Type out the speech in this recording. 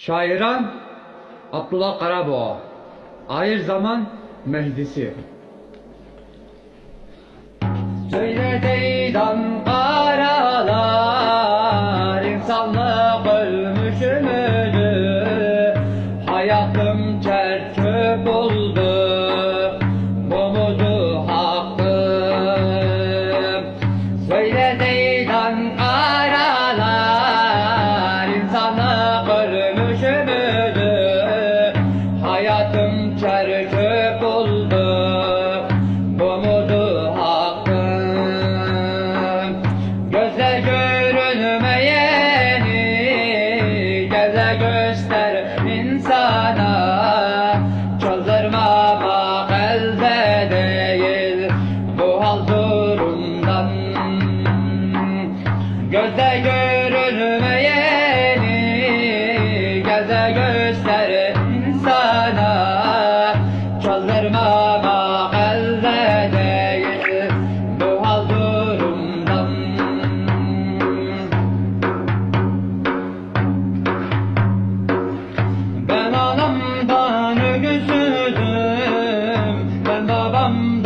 Şairan Abdullah Karaboğa. Ahir zaman Mehdisi. Söyle deydan karalar insanlık ölmüş müdür? Hayatım yandan Göze görünmeyeni Göze göster insana. Çaldırmam ah elde değil Bu hal durumdan. Ben anamdan ögüzüdüm Ben babam